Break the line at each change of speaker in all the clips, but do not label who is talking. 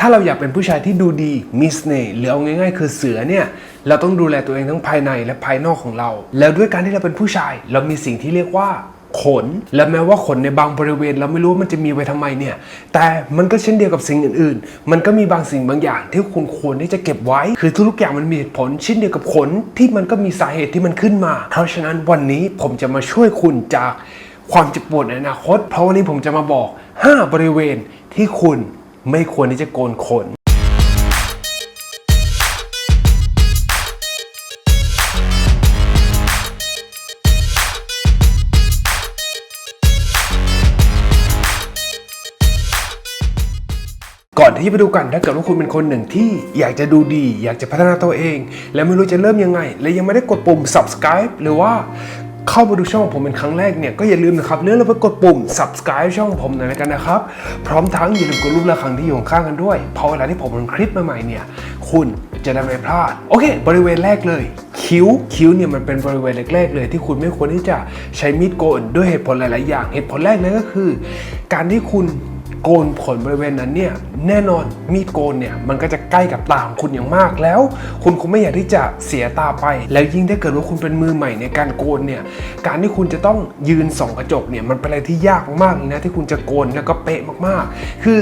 ถ้าเราอยากเป็นผู้ชายที่ดูดีมีเสน่ห์หรือเอาง่ายๆ คือเสือเนี่ย เราต้องดูแลตัวเองทั้งภายในและภายนอกของเรา แล้วด้วยการที่เราเป็นผู้ชาย เรามีสิ่งที่เรียกว่าขน และแม้ว่าขนในบางบริเวณ เราไม่รู้ว่ามันจะมีไว้ทำไมเนี่ย แต่มันก็เช่นเดียวกับสิ่งอื่นๆ มันก็มีบางสิ่งบางอย่างที่คุณควรที่จะเก็บไว้ คือทุกๆอย่างมันมีเหตุผลเช่นเดียวกับขนที่มันก็มีสาเหตุที่มันขึ้นมา เพราะฉะนั้นวันนี้ผมจะมาช่วยคุณจากความเจ็บปวดในอนาคต เพราะวันนี้ผมจะมาบอก 5 บริเวณที่คุณ ไม่ควรที่จะโกนขนก่อนที่จะไปดูกันถ้าเกิดว่าคุณเป็นคนหนึ่งที่อยากจะดูดี อยากจะพัฒนาตัวเอง และไม่รู้จะเริ่มยังไง และยังไม่ได้กดปุ่ม subscribe หรือว่า เข้ามาดูช่องผมเป็นครั้งแรกเนี่ยก็อย่าลืมนะครับเลื่อนลงไปกดปุ่ม subscribe ช่องผมหน่อยกันนะครับ พร้อมทั้งอย่าลืมกดรูประฆังที่อยู่ข้างกันด้วยพอเวลาที่ผมลงคลิปใหม่ๆเนี่ยคุณจะได้ไม่พลาด โอเค บริเวณแรกเลย คิ้วคิ้วเนี่ยมันเป็นบริเวณแรกๆเลย ที่คุณไม่ควรที่จะใช้มีดโกนด้วยเหตุผลหลายๆอย่าง เหตุผลแรกนั่นก็คือ การที่คุณ โกนขนบริเวณนั้นเนี่ยแน่นอนมีดโกนเนี่ยมันก็จะใกล้กับตาของคุณอย่างมากแล้ว คุณคงไม่อยากที่จะเสียตาไป แล้วยิ่งถ้าเกิดว่าคุณเป็นมือใหม่ในการโกนเนี่ยการที่คุณจะต้องยืนส่องกระจกเนี่ยมันเป็นอะไรที่ยากมากเลยนะที่คุณจะโกนแล้วก็เป๊ะมากๆ คือ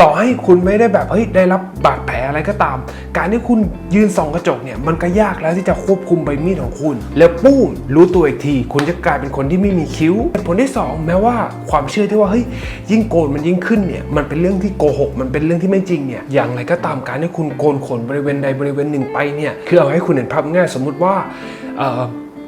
ต่อให้คุณไม่ได้แบบเฮ้ยได้รับบาดแผลอะไรก็ตาม การที่คุณยืนส่องกระจกเนี่ยมันก็ยากแล้วที่จะควบคุมใบมีดของคุณ แล้วปุ้มรู้ตัวอีกที คุณจะกลายเป็นคนที่ไม่มีคิ้วผลที่สองแม้ว่าความเชื่อที่ว่าเฮ้ยยิ่งโกนมันยิ่งขึ้นเนี่ยมันเป็นเรื่องที่โกหก มันเป็นเรื่องที่ไม่จริงเนี่ยอย่างไรก็ตามการที่คุณโกนขนบริเวณใดบริเวณหนึ่งไปเนี่ยคือเอาให้คุณเห็นภาพง่ายสมมุติว่า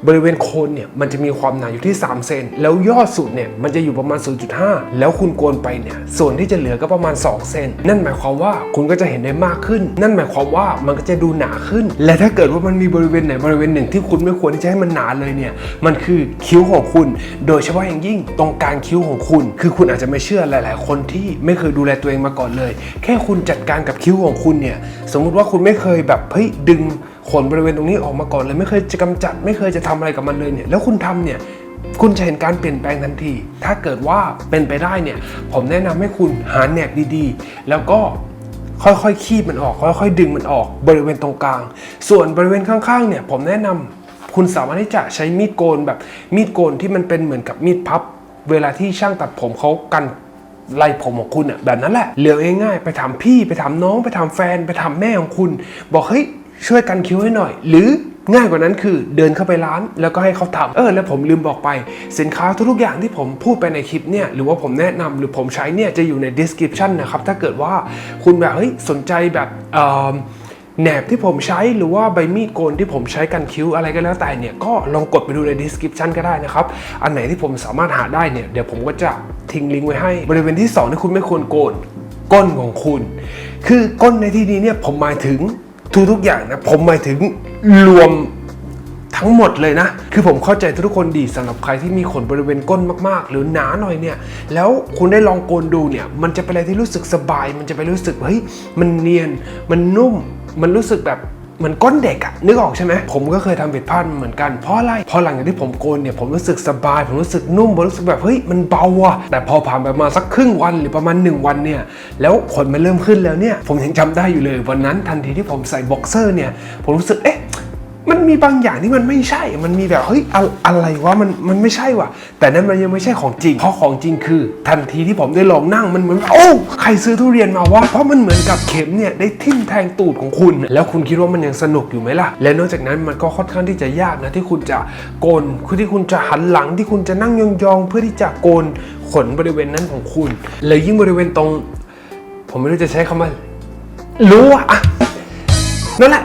บริเวณโคนเนี่ยมันจะมีความหนาอยู่ที่ 3 เซน แล้วยอดสุดเนี่ยมันจะอยู่ประมาณ 0.5 แล้วคุณโกนไปเนี่ยส่วนที่จะเหลือก็ประมาณ 2 เซน นั่นหมายความว่าคุณก็จะเห็นได้มากขึ้น นั่นหมายความว่ามันก็จะดูหนาขึ้น และถ้าเกิดว่ามันมีบริเวณไหนบริเวณหนึ่งที่คุณไม่ควรที่จะให้มันหนาเลยเนี่ยมันคือคิ้วของคุณ โดยเฉพาะอย่างยิ่งตรงกลางคิ้วของคุณ คือคุณอาจจะไม่เชื่อหลาย ๆ คนที่ไม่เคยดูแลตัวเองมาก่อนเลย แค่คุณจัดการกับคิ้วของคุณเนี่ยสมมุติว่าคุณไม่เคยแบบเฮ้ยดึง ขนบริเวณตรงนี้ออกมาก่อนเลยไม่เคยจะกำจัด ไม่เคยจะทำอะไรกับมันเลยเนี่ยแล้วคุณทำเนี่ยคุณจะเห็นการเปลี่ยนแปลงทันที ถ้าเกิดว่าเป็นไปได้เนี่ย ผมแนะนำให้คุณหาแหนบดีๆ แล้วก็ค่อยๆคีบมันออก ค่อยๆ ดึงมันออกบริเวณตรงกลาง ส่วนบริเวณข้างๆ เนี่ย ผมแนะนำคุณสามารถที่จะใช้มีดโกนแบบมีดโกนที่มันเป็นเหมือนกับมีดพับ เวลาที่ช่างตัดผมเขากันไล่ผมของคุณอะแบบนั้นแหละเหลือง่ายๆไปถามพี่ไปถามน้องไปถามแฟน ไปถามแม่ของคุณ บอกเฮ้ย ช่วยกันคิ้วให้หน่อย หรือง่ายกว่านั้นคือเดินเข้าไปร้านแล้วก็ให้เขาทำเออแล้วผมลืมบอกไป สินค้าทุกๆอย่างที่ผมพูดไปในคลิปเนี่ยหรือว่าผมแนะนำหรือผมใช้เนี่ยจะอยู่ใน description นะครับถ้าเกิดว่าคุณแบบเฮ้ยสนใจแบบเอ่อแหนบที่ผมใช้หรือว่าใบมีดโกนที่ผมใช้กันคิ้วอะไรก็แล้วแต่เนี่ยก็ลองกดไปดูใน description ก็ได้นะครับ อันไหนที่ผมสามารถหาได้เนี่ยเดี๋ยวผมก็จะทิ้งลิงก์ไว้ให้บริเวณที่ 2 ที่คุณไม่ควรโกนก้นของคุณ คือก้นในที่นี้เนี่ยผมหมายถึง ทุกๆอย่างนะผมหมายถึงรวมทั้งหมดเลยนะ คือผมเข้าใจทุกคนดีสำหรับใครที่มีขนบริเวณก้นมากๆ หรือหนาหน่อยเนี่ย แล้วคุณได้ลองโกนดูเนี่ย มันจะเป็นอะไรที่รู้สึกสบาย มันจะไปรู้สึกเฮ้ย มันเนียน มันนุ่ม มันรู้สึกแบบ เหมือนก้นเด็กอะนึกออกใช่ไหมผมก็เคยทำผิดพลาดเหมือนกันเพราะอะไรพอหลังจากที่ผมโกนเนี่ยผมรู้สึกสบาย ผมรู้สึกนุ่มผมรู้สึกแบบเฮ้ยมันเบาอะแต่พอผ่านไปมาสักครึ่งวันหรือประมาณ 1 วันเนี่ยแล้วขนมันเริ่มขึ้นแล้วเนี่ยผมยังจำได้อยู่เลยวันนั้นทันทีที่ผมใส่บ็อกเซอร์เนี่ยผมรู้สึกเอ๊ะ มันมีบางอย่างที่มันไม่ใช่ มันมีแบบเฮ้ยอะอะไรวะมันมันไม่ใช่ว่ะ แต่นั้นมันยังไม่ใช่ของจริง เพราะของจริงคือ ทันทีที่ผมได้ลองนั่งมันเหมือนโอ้ใครซื้อทุเรียนมาวะเพราะมันเหมือนกับเข็มเนี่ยได้ทิ่มแทงตูดของคุณ แล้วคุณคิดว่ามันยังสนุกอยู่ไหมล่ะ และนอกจากนั้นมันก็ค่อนข้างที่จะยากนะที่คุณจะโกนคือที่คุณจะหันหลังที่คุณจะนั่งยองๆเพื่อที่จะโกนขนบริเวณนั้นของคุณ แล้วยิ่งบริเวณตรง ผมไม่รู้จะใช้คำว่ารู้อะอะนั่นแหละ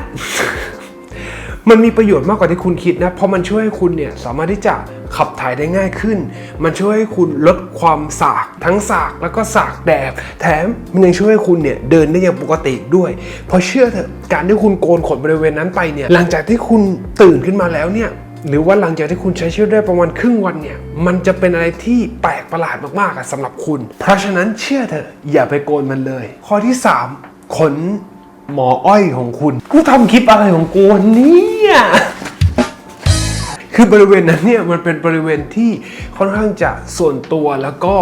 มันมีประโยชน์มากกว่าที่คุณคิดนะเพราะมันช่วยให้คุณเนี่ยสามารถที่จะขับถ่ายได้ง่ายขึ้น มันช่วยให้คุณลดความสากทั้งสากแล้วก็สากแดดแถมมันยังช่วยให้คุณเนี่ยเดินได้อย่างปกติด้วย เพราะเชื่อเถอะการที่คุณโกนขนบริเวณนั้นไปเนี่ยหลังจากที่คุณตื่นขึ้นมาแล้วเนี่ยหรือว่าหลังจากที่คุณใช้ชีวิตได้ประมาณครึ่งวันเนี่ยมันจะเป็นอะไรที่แปลกประหลาดมากๆอะสำหรับคุณ เพราะฉะนั้นเชื่อเถอะอย่าไปโกนมันเลย ข้อที่สามขน หมออ้อยของคุณ กูทำคลิปอะไรของกูเนี่ยคือบริเวณนั้นเนี่ยมันเป็นบริเวณที่ค่อนข้างจะส่วนตัวแล้วก็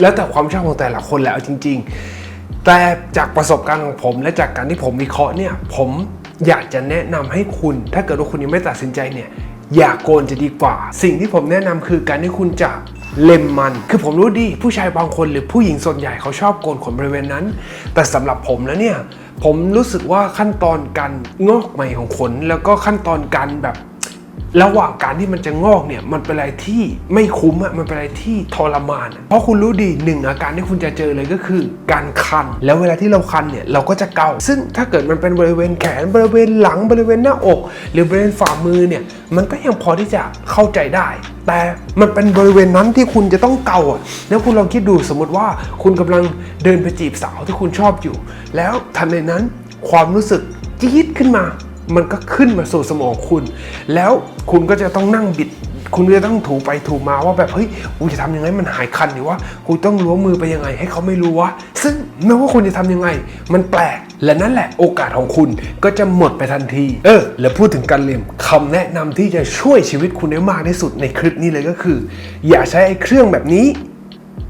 แล้วแต่ความชอบของแต่ละคนแหละเอาจริง ๆ แต่จากประสบการณ์ของผม และจากการที่ผมวิเคราะห์เนี่ยผมอยากจะแนะนำให้คุณ ถ้าเกิดว่าคุณยังไม่ตัดสินใจเนี่ยอย่าโกนจะดีกว่า สิ่งที่ผมแนะนำคือการที่คุณจะ เล็มมัน คือผมรู้ดีผู้ชายบางคนหรือผู้หญิงส่วนใหญ่เขาชอบโกนขนบริเวณนั้น แต่สำหรับผมแล้วเนี่ย ผมรู้สึกว่าขั้นตอนการงอกใหม่ของขน แล้วก็ขั้นตอนการแบบระหว่างการที่มันจะงอกเนี่ยมันเป็นอะไรที่ไม่คุ้มอะมันเป็นอะไรที่ทรมาน เพราะคุณรู้ดีหนึ่งอาการที่คุณจะเจอเลยก็คือการคัน แล้วเวลาที่เราคันเนี่ยเราก็จะเกา ซึ่งถ้าเกิดมันเป็นบริเวณแขนบริเวณหลังบริเวณหน้าอก หรือบริเวณฝ่ามือเนี่ยมันก็ยังพอที่จะเข้าใจได้ แต่มันเป็นบริเวณนั้นที่คุณจะต้องเกาอะแล้วคุณลองคิดดูสมมติว่าคุณกำลังเดินไปจีบสาวที่คุณชอบอยู่ แล้วทันในนั้นความรู้สึกจี๊ดขึ้นมา มันก็ขึ้นมาสู่สมองคุณ แล้วคุณก็จะต้องนั่งบิด คุณจะต้องถูไปถูมาว่าแบบเฮ้ยกูจะทำยังไงมันหายคันหรือว่ากูต้องล้วงมือไปยังไง ให้เขาไม่รู้วะซึ่งไม่ว่าคุณจะทำยังไง มันแปลกและนั่นแหละโอกาสของคุณก็จะหมดไปทันที เออ แล้วพูดถึงการเลียมคำแนะนำที่จะช่วยชีวิตคุณได้มากที่สุดในคลิปนี้เลยก็คือ อย่าใช้ไอ้เครื่องแบบนี้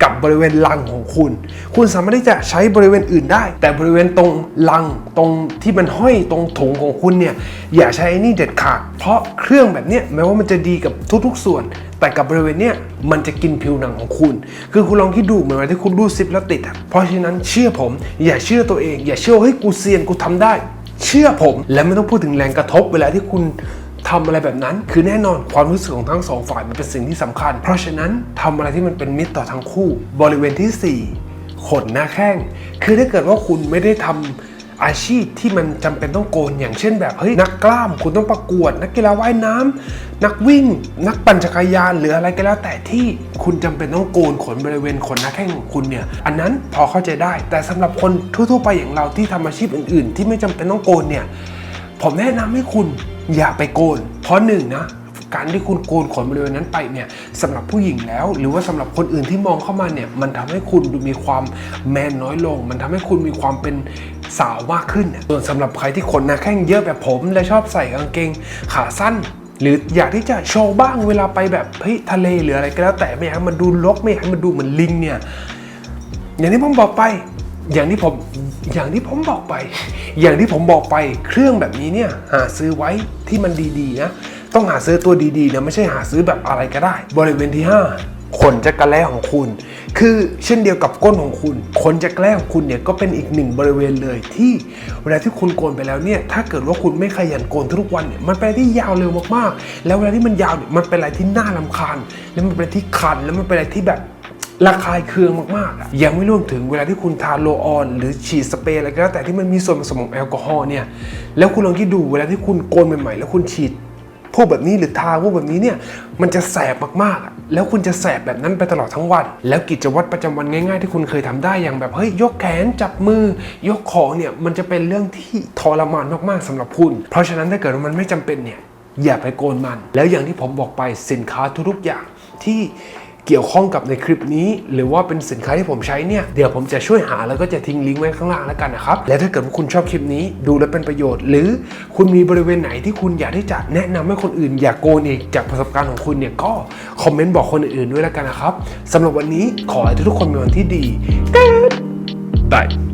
กับบริเวณลังของคุณ คุณสามารถที่จะใช้บริเวณอื่นได้ แต่บริเวณตรงลังตรงที่มันห้อยตรงถุงของคุณเนี่ยอย่าใช้ไอ้นี่เด็ดขาด เพราะเครื่องแบบเนี้ยแม้ว่ามันจะดีกับทุกๆ ส่วน แต่กับบริเวณเนี้ยมันจะกินผิวหนังของคุณ คือคุณลองคิดดูเหมือนวลาที่คุณรูดซิปแล้วติดอะเพราะฉะนั้นเชื่อผม อย่าเชื่อตัวเอง อย่าเชื่อเฮ้ยกูเซียนกูทำได้ เชื่อผมและไม่ต้องพูดถึงแรงกระทบเวลาที่คุณ ทำอะไรแบบนั้น คือแน่นอนความรู้สึกของทั้งสองฝ่ายมันเป็นสิ่งที่สำคัญ เพราะฉะนั้นทำอะไรที่มันเป็นมิตรต่อทั้งคู่ บริเวณทีสี่4 ขนหน้าแข้ง คือถ้าเกิดว่าคุณไม่ได้ทำอาชีพที่มันจำเป็นต้องโกนอย่างเช่นแบบเฮ้ยนักกล้ามคุณต้องประกวด นักกีฬาว่ายน้ำนักวิ่ง นักปั่นจักรยานหรืออะไรก็แล้วแต่ที่คุณจำเป็นต้องโกนขนบริเวณขนหน้าแข้งของคุณเนี่ยอันนั้นพอเข้าใจได้ แต่สำหรับคนทั่วๆไปอย่างเราที่ทำอาชีพอื่น ๆ ที่ไม่จำเป็นต้องโกนเนี่ยผมแนะนำให้คุณ อย่าไปโกน เพราะหนึ่งนะการที่คุณโกนขนบริเวณนั้นไปเนี่ยสำหรับผู้หญิงแล้ว หรือว่าสำหรับคนอื่นที่มองเข้ามาเนี่ยมันทำให้คุณดูมีความแมนน้อยลง มันทำให้คุณมีความเป็นสาวมากขึ้น ส่วนสำหรับใครที่ขนหน้าแข้งเยอะแบบผม และชอบใส่กางเกงขาสั้น หรืออยากที่จะโชว์บ้างเวลาไปแบบเฮ้ยทะเลหรืออะไรก็แล้วแต่ไม่อยากให้มันดูรกไม่อยากให้มันดูเหมือนลิงเนี่ยอย่างที่ผมบอกไปอย่างที่ผม อย่างที่ผมบอกไป อย่างที่ผมบอกไปเครื่องแบบนี้เนี่ยหาซื้อไว้ที่มันดีๆนะ ต้องหาซื้อตัวดีๆนะไม่ใช่หาซื้อแบบอะไรก็ได้ บริเวณที่ 5ขนจักรแล้ของคุณ คือเช่นเดียวกับก้นของคุณ ขนจักรแล้ของคุณเนี่ยก็เป็นอีกหนึ่งบริเวณเลยที่เวลาที่คุณโกนไปแล้วเนี่ย ถ้าเกิดว่าคุณไม่ขยันโกนทุกวันเนี่ย มันเป็นอะไรที่ยาวเร็วมากๆ แล้วเวลาที่มันยาวเนี่ย มันเป็นอะไรที่น่ารำคาญ แล้วมันเป็นอะไรที่คัน แล้วมันเป็นอะไรที่แบบ ระคายเคืองมากๆอะยังไม่รวมถึงเวลาที่คุณทาโลออน หรือฉีดสเปรย์อะไรก็แล้วแต่ที่มันมีส่วนผสมของแอลกอฮอล์เนี่ย แล้วคุณลองคิดดูเวลาที่คุณโกนใหม่ๆ แล้วคุณฉีดพวกแบบนี้หรือทาพวกแบบนี้เนี่ยมันจะแสบมากๆ แล้วคุณจะแสบแบบนั้นไปตลอดทั้งวัน แล้วกิจวัตรประจำวันง่ายๆ ที่คุณเคยทำได้อย่างแบบเฮ้ยยกแขนจับมือยกของเนี่ยมันจะเป็นเรื่องที่ทรมานมากๆสำหรับคุณ เพราะฉะนั้นถ้าเกิดว่ามันไม่จำเป็นเนี่ยอย่าไปโกนมัน แล้วอย่างที่ผมบอกไปสินค้าทุกๆอย่างที่ เกี่ยวข้องกับในคลิปนี้ หรือว่าเป็นสินค้าที่ผมใช้เนี่ย เดี๋ยวผมจะช่วยหาแล้วก็จะทิ้งลิงก์ไว้ข้างล่างแล้วกันนะครับ และถ้าเกิดว่าคุณชอบคลิปนี้ดูแล้วเป็นประโยชน์ หรือคุณมีบริเวณไหนที่คุณอยากที่จะแนะนำให้คนอื่น อยากโกนอีกจากประสบการณ์ของคุณเนี่ยก็คอมเมนต์บอกคนอื่นด้วยแล้วกันนะครับสำหรับวันนี้ขอให้ทุกคนมีวันที่ดี Bye